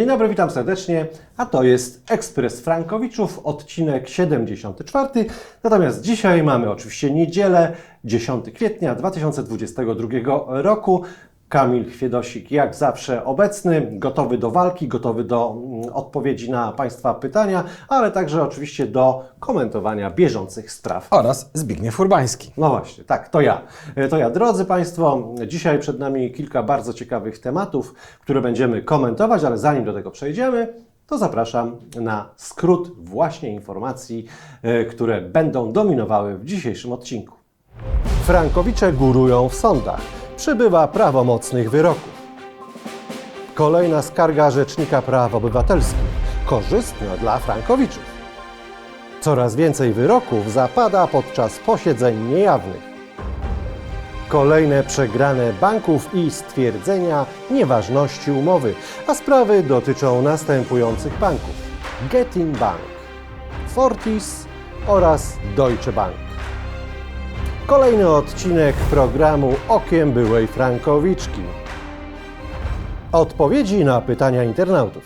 Dzień dobry, witam serdecznie, a to jest Ekspres Frankowiczów, odcinek 74. Natomiast dzisiaj mamy oczywiście niedzielę, 10 kwietnia 2022 roku. Kamil Chwiedosik jak zawsze obecny, gotowy do walki, gotowy do mm, odpowiedzi na Państwa pytania, ale także oczywiście do komentowania bieżących spraw. oraz Zbigniew Urbański. No właśnie, tak, to ja. E, To ja, drodzy Państwo, dzisiaj przed nami kilka bardzo ciekawych tematów, które będziemy komentować, ale zanim do tego przejdziemy, to zapraszam na skrót właśnie informacji, e, które będą dominowały w dzisiejszym odcinku. Frankowicze górują w sądach. Przybywa prawomocnych wyroków. Kolejna skarga Rzecznika Praw Obywatelskich. Korzystna dla Frankowiczów. Coraz więcej wyroków zapada podczas posiedzeń niejawnych. Kolejne przegrane banków i stwierdzenia nieważności umowy, a sprawy dotyczą następujących banków: Getin Bank, Fortis oraz Deutsche Bank. Kolejny odcinek programu Okiem byłej Frankowiczki. Odpowiedzi na pytania internautów.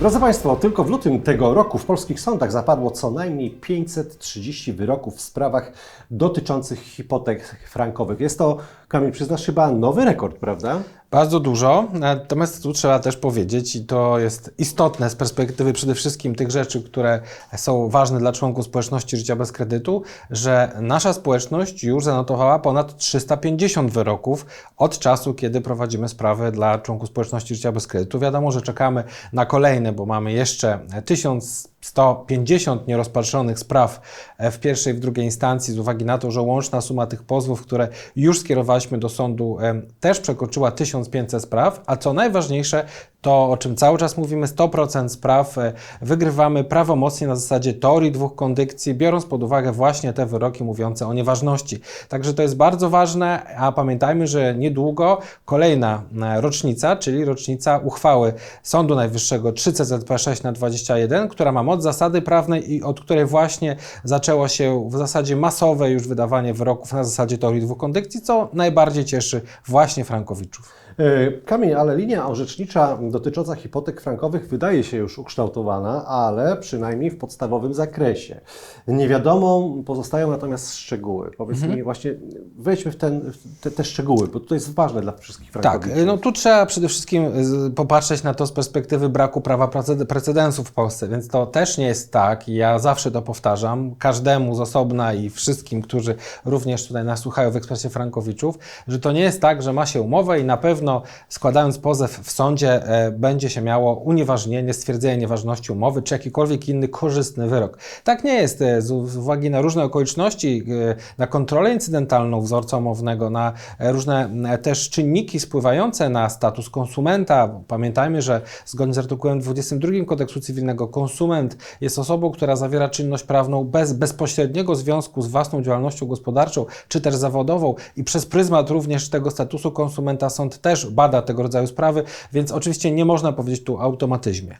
Drodzy Państwo, tylko w lutym tego roku w polskich sądach zapadło co najmniej 530 wyroków w sprawach dotyczących hipotek frankowych. Jest to, Kamil, przyznasz chyba nowy rekord, prawda? Bardzo dużo, natomiast tu trzeba też powiedzieć, i to jest istotne z perspektywy przede wszystkim tych rzeczy, które są ważne dla członków społeczności życia bez kredytu, że nasza społeczność już zanotowała ponad 350 wyroków od czasu, kiedy prowadzimy sprawy dla członków społeczności życia bez kredytu. Wiadomo, że czekamy na kolejne, bo mamy jeszcze 1150 nierozpatrzonych spraw w pierwszej i w drugiej instancji z uwagi na to, że łączna suma tych pozwów, które już skierowaliśmy do sądu, też przekroczyła 1500 spraw, a co najważniejsze, to o czym cały czas mówimy, 100% spraw e, wygrywamy prawomocnie na zasadzie teorii dwóch kondykcji, biorąc pod uwagę właśnie te wyroki mówiące o nieważności. Także to jest bardzo ważne, a pamiętajmy, że niedługo kolejna e, rocznica, czyli rocznica uchwały Sądu Najwyższego 3 CZP 6 na 21, która ma moc zasady prawnej i od której właśnie zaczęło się w zasadzie masowe już wydawanie wyroków na zasadzie teorii dwóch kondykcji, co najbardziej cieszy właśnie Frankowiczów. E, Kamil, ale linia orzecznicza dotycząca hipotek frankowych wydaje się już ukształtowana, ale przynajmniej w podstawowym zakresie. Niewiadomą pozostają natomiast szczegóły. Powiedz mi właśnie, wejdźmy w, ten, w te, te szczegóły, bo to jest ważne dla wszystkich Tak, frankowiczów. no tu trzeba przede wszystkim z- popatrzeć na to z perspektywy braku prawa preced- precedensów w Polsce, więc to też nie jest tak, i ja zawsze to powtarzam, każdemu z osobna i wszystkim, którzy również tutaj nas słuchają w Ekspresie Frankowiczów, że to nie jest tak, że ma się umowę i na pewno składając pozew w sądzie e, będzie się miało unieważnienie, stwierdzenie nieważności umowy, czy jakikolwiek inny korzystny wyrok. Tak nie jest, e, z, uwagi na różne okoliczności, e, na kontrolę incydentalną wzorca umownego, na e, różne też czynniki spływające na status konsumenta. Pamiętajmy, że zgodnie z artykułem 22 Kodeksu Cywilnego konsument jest osobą, która zawiera czynność prawną bez bezpośredniego związku z własną działalnością gospodarczą czy też zawodową i przez pryzmat również tego statusu konsumenta sąd też bada tego rodzaju sprawy, więc oczywiście nie można powiedzieć tu o automatyzmie.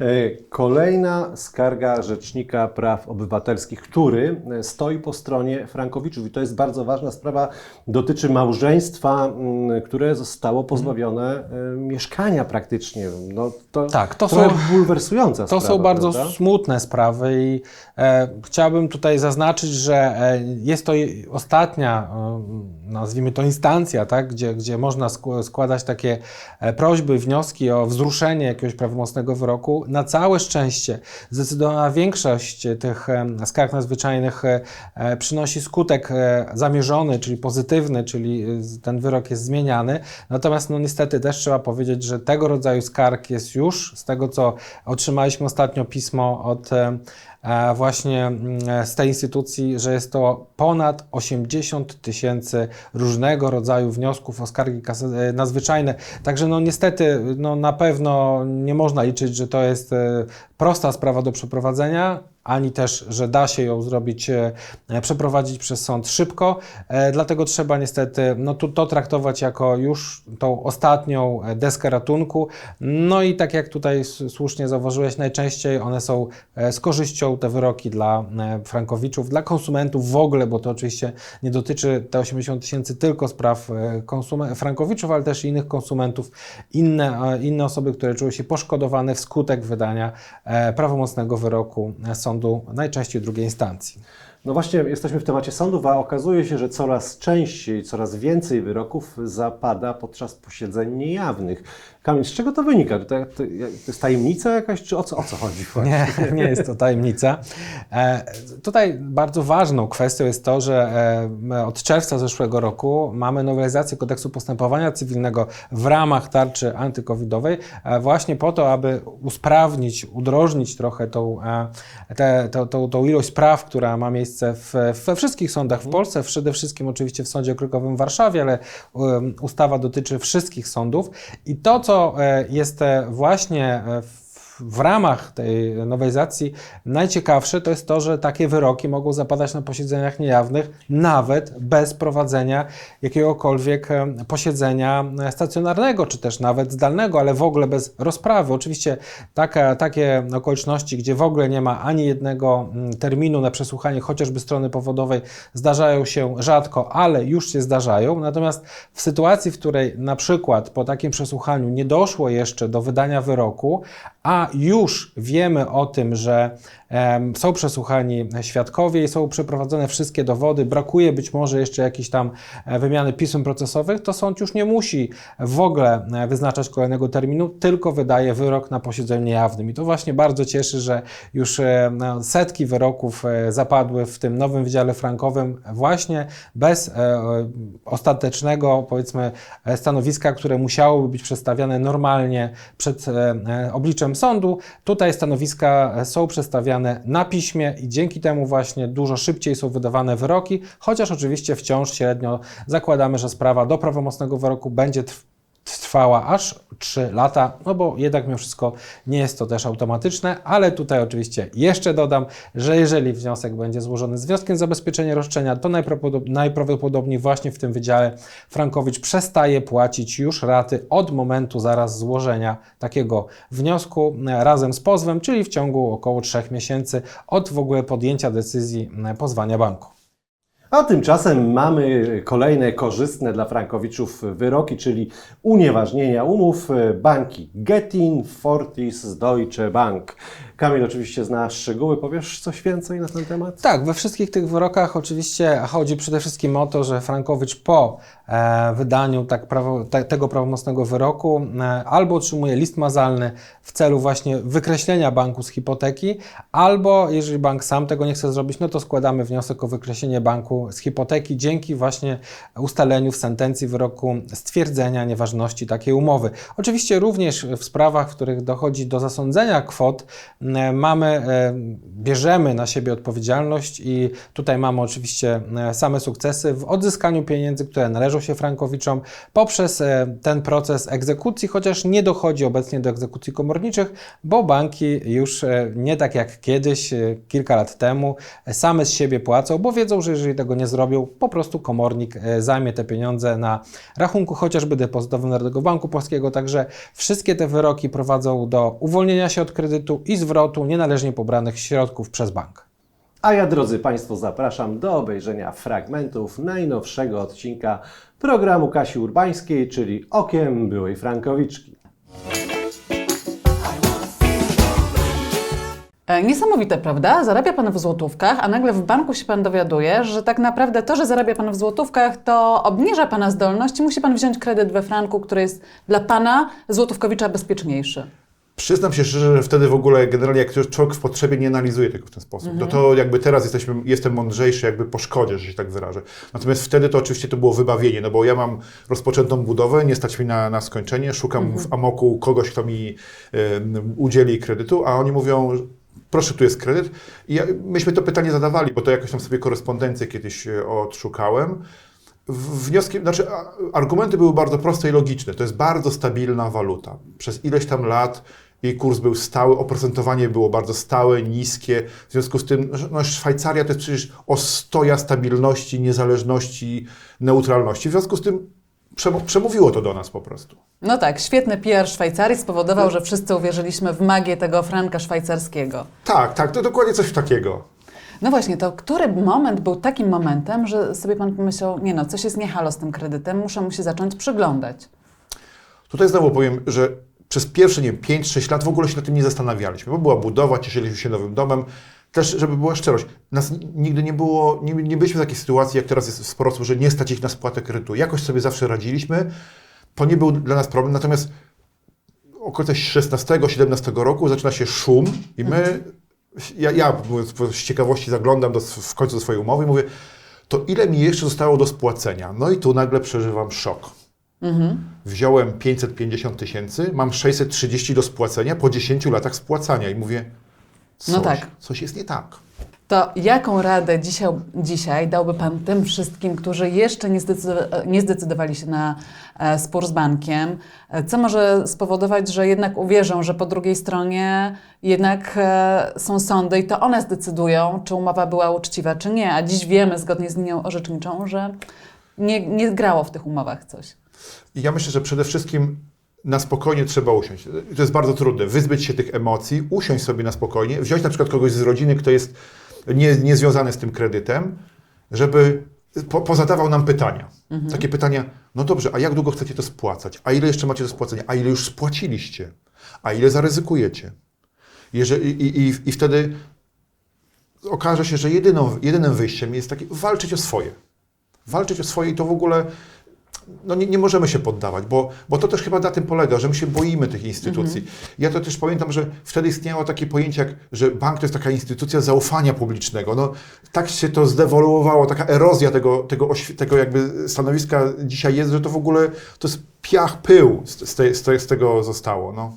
E, Kolejna skarga Rzecznika Praw Obywatelskich, który e, stoi po stronie Frankowiczów. I to jest bardzo ważna sprawa. Dotyczy małżeństwa, mm, które zostało pozbawione e, mieszkania praktycznie. No, to Tak, to są- bulwersująca To sprawa. są bardzo prawda? smutne sprawy i e, chciałbym tutaj zaznaczyć, że jest to ostatnia, nazwijmy to instancja, tak, gdzie, gdzie można sk- składać takie prośby, wnioski o wzruszenie jakiegoś prawomocnego wyroku. Na całe szczęście zdecydowana większość tych skarg nadzwyczajnych e, e, przynosi skutek e, zamierzony, czyli pozytywny, czyli ten wyrok jest zmieniany. Natomiast no niestety też trzeba powiedzieć, że tego rodzaju skarg jest już, z tego co otrzymaliśmy ostatnio pismo od właśnie mm, z tej instytucji, że jest to ponad 80 tysięcy różnego rodzaju wniosków o skargi e, nadzwyczajne. Także no niestety no na pewno nie można liczyć, że to jest e, prosta sprawa do przeprowadzenia. Ani też, że da się ją zrobić, e, przeprowadzić przez sąd szybko. E, Dlatego trzeba niestety no, to, to traktować jako już tą ostatnią deskę ratunku. No i tak jak tutaj słusznie zauważyłeś, najczęściej one są e, z korzyścią te wyroki dla frankowiczów, dla konsumentów w ogóle, bo to oczywiście nie dotyczy te 80 tysięcy tylko spraw frankowiczów, ale też innych konsumentów, inne, inne osoby, które czuły się poszkodowane wskutek wydania prawomocnego wyroku e, sądu, najczęściej drugiej instancji. No właśnie, jesteśmy w temacie sądów, a okazuje się, że coraz częściej, coraz więcej wyroków zapada podczas posiedzeń niejawnych. Kamil, z czego to wynika? To, to, to jest tajemnica jakaś, czy o co, o co chodzi? Nie, nie jest to tajemnica. E, tutaj bardzo ważną kwestią jest to, że e, od czerwca zeszłego roku mamy nowelizację kodeksu postępowania cywilnego w ramach tarczy antykowidowej, e, właśnie po to, aby usprawnić, udrożnić trochę tą, e, te, tą, tą ilość spraw, która ma miejsce w, we wszystkich sądach w Polsce, przede wszystkim oczywiście w Sądzie Okręgowym w Warszawie, ale ustawa dotyczy wszystkich sądów. I to, co e, jest e, właśnie e, w w ramach tej nowelizacji najciekawsze to jest to, że takie wyroki mogą zapadać na posiedzeniach niejawnych, nawet bez prowadzenia jakiegokolwiek e, posiedzenia stacjonarnego, czy też nawet zdalnego, ale w ogóle bez rozprawy. Oczywiście taka, takie okoliczności, gdzie w ogóle nie ma ani jednego mm, terminu na przesłuchanie chociażby strony powodowej, zdarzają się rzadko, ale już się zdarzają. Natomiast w sytuacji, w której na przykład po takim przesłuchaniu nie doszło jeszcze do wydania wyroku, a już wiemy o tym, że są przesłuchani świadkowie i są przeprowadzone wszystkie dowody, brakuje być może jeszcze jakiejś tam e, wymiany pism procesowych, to sąd już nie musi w ogóle e, wyznaczać kolejnego terminu, tylko wydaje wyrok na posiedzeniu niejawnym. I to właśnie bardzo cieszy, że już e, no, setki wyroków e, zapadły w tym nowym Wydziale Frankowym właśnie bez e, e, ostatecznego, powiedzmy, e, stanowiska, które musiałoby być przedstawiane normalnie przed e, e, obliczem sądu. Tutaj stanowiska e, są przedstawiane na piśmie i dzięki temu właśnie dużo szybciej są wydawane wyroki, chociaż oczywiście wciąż średnio zakładamy, że sprawa do prawomocnego wyroku będzie trw- trwała aż 3 lata, no bo jednak mimo wszystko nie jest to też automatyczne, ale tutaj oczywiście jeszcze dodam, że jeżeli wniosek będzie złożony z wnioskiem zabezpieczenia roszczenia, to najprawdopodobniej, właśnie w tym wydziale Frankowicz przestaje płacić już raty od momentu zaraz złożenia takiego wniosku e, razem z pozwem, czyli w ciągu około 3 miesięcy od w ogóle podjęcia decyzji e, pozwania banku. A tymczasem mamy kolejne korzystne dla Frankowiczów wyroki, czyli unieważnienia umów banki Getin, Fortis, Deutsche Bank. Kamil oczywiście zna szczegóły. Powiesz coś więcej na ten temat? Tak, we wszystkich tych wyrokach oczywiście chodzi przede wszystkim o to, że Frankowicz po e, wydaniu tak prawo, te, tego prawomocnego wyroku e, albo otrzymuje list mazalny w celu właśnie wykreślenia banku z hipoteki, albo jeżeli bank sam tego nie chce zrobić, no to składamy wniosek o wykreślenie banku z hipoteki dzięki właśnie ustaleniu w sentencji wyroku stwierdzenia nieważności takiej umowy. Oczywiście również w sprawach, w których dochodzi do zasądzenia kwot, mamy, e, bierzemy na siebie odpowiedzialność i tutaj mamy oczywiście e, same sukcesy w odzyskaniu pieniędzy, które należą się Frankowiczom poprzez e, ten proces egzekucji, chociaż nie dochodzi obecnie do egzekucji komorniczych, bo banki już e, nie tak jak kiedyś, e, kilka lat temu, e, same z siebie płacą, bo wiedzą, że jeżeli tego nie zrobią, po prostu komornik e, zajmie te pieniądze na rachunku chociażby depozytowym Narodowego Banku Polskiego, także wszystkie te wyroki prowadzą do uwolnienia się od kredytu i zwrotu nienależnie pobranych środków przez bank. A ja, drodzy Państwo, zapraszam do obejrzenia fragmentów najnowszego odcinka programu Kasi Urbańskiej, czyli Okiem byłej Frankowiczki. E, Niesamowite, prawda? Zarabia Pan w złotówkach, a nagle w banku się Pan dowiaduje, że tak naprawdę to, że zarabia Pan w złotówkach, to obniża Pana zdolność i musi Pan wziąć kredyt we franku, który jest dla Pana, złotówkowicza, bezpieczniejszy. Przyznam się szczerze, że wtedy w ogóle generalnie jak człowiek w potrzebie nie analizuje tego w ten sposób. No to jakby teraz jesteśmy, jestem mądrzejszy jakby po szkodzie, że się tak wyrażę. Natomiast wtedy to oczywiście to było wybawienie, no bo ja mam rozpoczętą budowę, nie stać mi na, na skończenie, szukam w amoku kogoś, kto mi e, udzieli kredytu, a oni mówią, proszę, tu jest kredyt. I ja, myśmy to pytanie zadawali, bo to jakoś tam sobie korespondencję kiedyś e, odszukałem. Wnioski, znaczy argumenty były bardzo proste i logiczne. To jest bardzo stabilna waluta. Przez ileś tam lat Jej kurs był stały, oprocentowanie było bardzo stałe, niskie. W związku z tym, no, Szwajcaria to jest przecież ostoja stabilności, niezależności, neutralności. W związku z tym przemówiło to do nas po prostu. No tak, świetny PR Szwajcarii spowodował, że wszyscy uwierzyliśmy w magię tego franka szwajcarskiego. Tak, tak, to dokładnie coś takiego. No właśnie, to który moment był takim momentem, że sobie pan pomyślał, nie no, coś jest niehalo z tym kredytem, muszę mu się zacząć przyglądać. Tutaj znowu powiem, że przez pierwsze, nie wiem, 5-6 lat w ogóle się nad tym nie zastanawialiśmy, bo była budowa, cieszyliśmy się nowym domem. Też, żeby była szczerość, nas nigdy nie było, nie, nie byliśmy w takiej sytuacji, jak teraz jest sporo osób, że nie stać ich na spłatę kredytu. Jakoś sobie zawsze radziliśmy. To nie był dla nas problem, natomiast około 16-17 roku zaczyna się szum i my, ja, ja z ciekawości zaglądam do, w końcu do swojej umowy i mówię, to ile mi jeszcze zostało do spłacenia? No i tu nagle przeżywam szok. Wziąłem 550 tysięcy, mam 630 do spłacenia po 10 latach spłacania i mówię, coś, No tak. coś jest nie tak. To jaką radę dzisiaj, dzisiaj dałby Pan tym wszystkim, którzy jeszcze nie, zdecydowa- nie zdecydowali się na e, spór z bankiem? E, Co może spowodować, że jednak uwierzą, że po drugiej stronie jednak e, są sądy i to one zdecydują, czy umowa była uczciwa, czy nie? A dziś wiemy, zgodnie z linią orzeczniczą, że nie, nie grało w tych umowach coś. I ja myślę, że przede wszystkim na spokojnie trzeba usiąść. To jest bardzo trudne, wyzbyć się tych emocji, usiąść sobie na spokojnie, wziąć na przykład kogoś z rodziny, kto jest nie, niezwiązany z tym kredytem, żeby po, pozadawał nam pytania. Takie pytania, no dobrze, a jak długo chcecie to spłacać? A ile jeszcze macie do spłacenia? A ile już spłaciliście? A ile zaryzykujecie? Jeżeli, i, i, I wtedy okaże się, że jedyną, jedynym wyjściem jest takie walczyć o swoje. Walczyć o swoje i to w ogóle no nie, nie możemy się poddawać, bo, bo to też chyba na tym polega, że my się boimy tych instytucji. Ja to też pamiętam, że wtedy istniało takie pojęcie, jak, że bank to jest taka instytucja zaufania publicznego. No, tak się to zdewoluowało, taka erozja tego, tego, tego jakby stanowiska dzisiaj jest, że to w ogóle to jest piach, pył z, z, te, z, te, z tego zostało. No.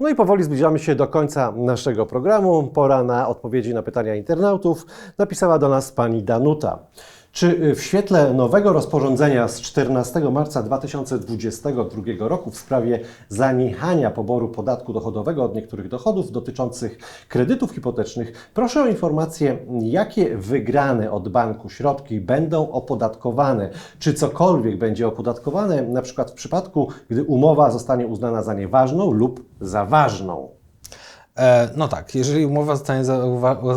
No i powoli zbliżamy się do końca naszego programu. Pora na odpowiedzi na pytania internautów. Napisała do nas pani Danuta. Czy w świetle nowego rozporządzenia z 14 marca 2022 roku w sprawie zaniechania poboru podatku dochodowego od niektórych dochodów dotyczących kredytów hipotecznych, proszę o informację, jakie wygrane od banku środki będą opodatkowane? Czy cokolwiek będzie opodatkowane, na przykład w przypadku, gdy umowa zostanie uznana za nieważną lub za ważną? E, No tak, jeżeli umowa zostanie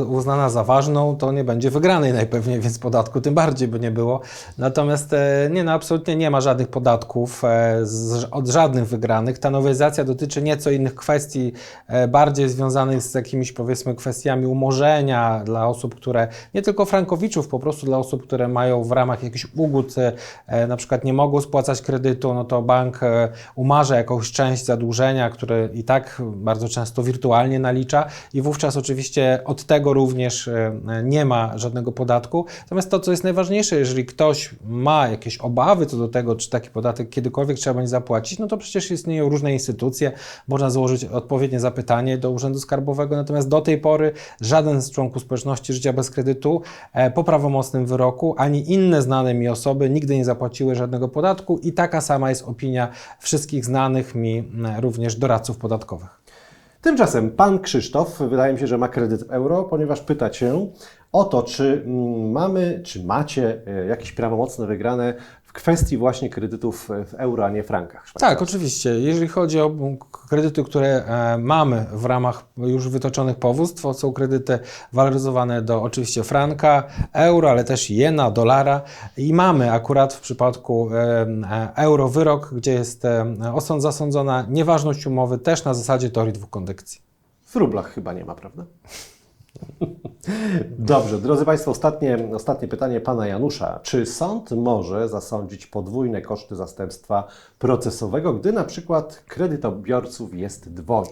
uznana za ważną, to nie będzie wygranej najpewniej, więc podatku tym bardziej by nie było. Natomiast e, nie, no absolutnie nie ma żadnych podatków e, od żadnych wygranych. Ta nowelizacja dotyczy nieco innych kwestii, bardziej związanych z jakimiś powiedzmy kwestiami umorzenia dla osób, które, nie tylko frankowiczów, po prostu dla osób, które mają w ramach jakichś ugód na przykład nie mogą spłacać kredytu, no to bank umarza jakąś część zadłużenia, które i tak bardzo często wirtualnie nalicza i wówczas oczywiście od tego również e, nie ma żadnego podatku. Natomiast to, co jest najważniejsze, jeżeli ktoś ma jakieś obawy co do tego, czy taki podatek kiedykolwiek trzeba będzie zapłacić, no to przecież istnieją różne instytucje, można złożyć odpowiednie zapytanie do Urzędu Skarbowego, natomiast do tej pory żaden z członków społeczności życia bez kredytu e, po prawomocnym wyroku, ani inne znane mi osoby nigdy nie zapłaciły żadnego podatku i taka sama jest opinia wszystkich znanych mi również doradców podatkowych. Tymczasem pan Krzysztof, wydaje mi się, że ma kredyt euro, ponieważ pyta cię o to, czy mm, mamy, czy macie e, jakieś prawomocne wygrane w kwestii właśnie kredytów w euro, a nie frankach. Tak, oczywiście. Jeżeli chodzi o kredyty, które e, mamy w ramach już wytoczonych powództw, to są kredyty waloryzowane do oczywiście franka, euro, ale też jena, dolara i mamy akurat w przypadku e, e, euro wyrok, gdzie jest e, osąd zasądzona nieważność umowy też na zasadzie teorii dwóch kondycji. W rublach chyba nie ma, prawda? Dobrze, drodzy Państwo, ostatnie, ostatnie pytanie pana Janusza. Czy sąd może zasądzić podwójne koszty zastępstwa procesowego, gdy na przykład kredytobiorców jest dwoje?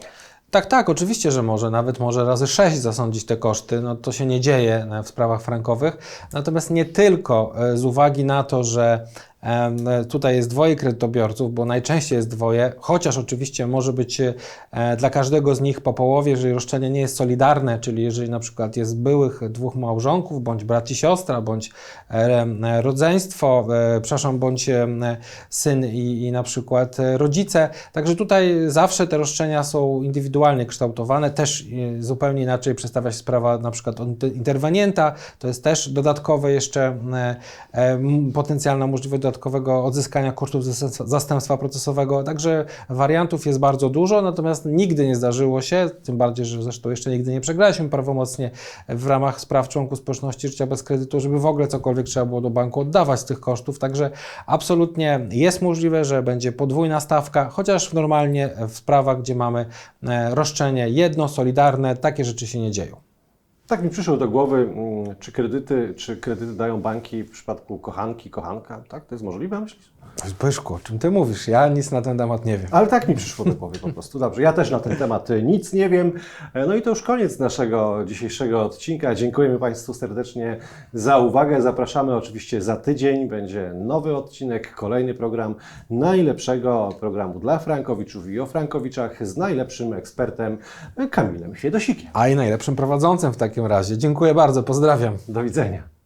Tak, tak, oczywiście, że może, nawet może razy sześć zasądzić te koszty. No, to się nie dzieje e, w sprawach frankowych. Natomiast nie tylko e, z uwagi na to, że tutaj jest dwoje kredytobiorców, bo najczęściej jest dwoje, chociaż oczywiście może być e, dla każdego z nich po połowie, jeżeli roszczenie nie jest solidarne, czyli jeżeli na przykład jest byłych dwóch małżonków, bądź brat i siostra, bądź e, e, rodzeństwo, e, przepraszam, bądź e, syn i, i na przykład e, rodzice. Także tutaj zawsze te roszczenia są indywidualnie kształtowane. Też e, zupełnie inaczej przedstawia się sprawa na przykład interwenienta. To jest też dodatkowe jeszcze e, e, potencjalna możliwość dodatkowego odzyskania kosztów zastępstwa- procesowego. Także wariantów jest bardzo dużo, natomiast nigdy nie zdarzyło się, tym bardziej, że zresztą jeszcze nigdy nie przegraliśmy prawomocnie w ramach spraw członków społeczności życia bez kredytu, żeby w ogóle cokolwiek trzeba było do banku oddawać z tych kosztów. Także absolutnie jest możliwe, że będzie podwójna stawka, chociaż normalnie w sprawach, gdzie mamy e, roszczenie jedno, solidarne, takie rzeczy się nie dzieją. Tak mi przyszło do głowy, mm, czy kredyty, czy kredyty dają banki w przypadku kochanki, kochanka? Tak, to jest możliwe, myślisz? Pyszku, o czym ty mówisz? Ja nic na ten temat nie wiem. Ale tak mi przyszło do głowy po prostu. Dobrze, ja też na ten temat y, nic nie wiem. E, No i to już koniec naszego dzisiejszego odcinka. Dziękujemy Państwu serdecznie za uwagę. Zapraszamy oczywiście za tydzień. Będzie nowy odcinek, kolejny program najlepszego programu dla Frankowiczów i o Frankowiczach z najlepszym ekspertem y, Kamilem Fiedosikiem. A i najlepszym prowadzącym w takim razie. Dziękuję bardzo, pozdrawiam. Do widzenia.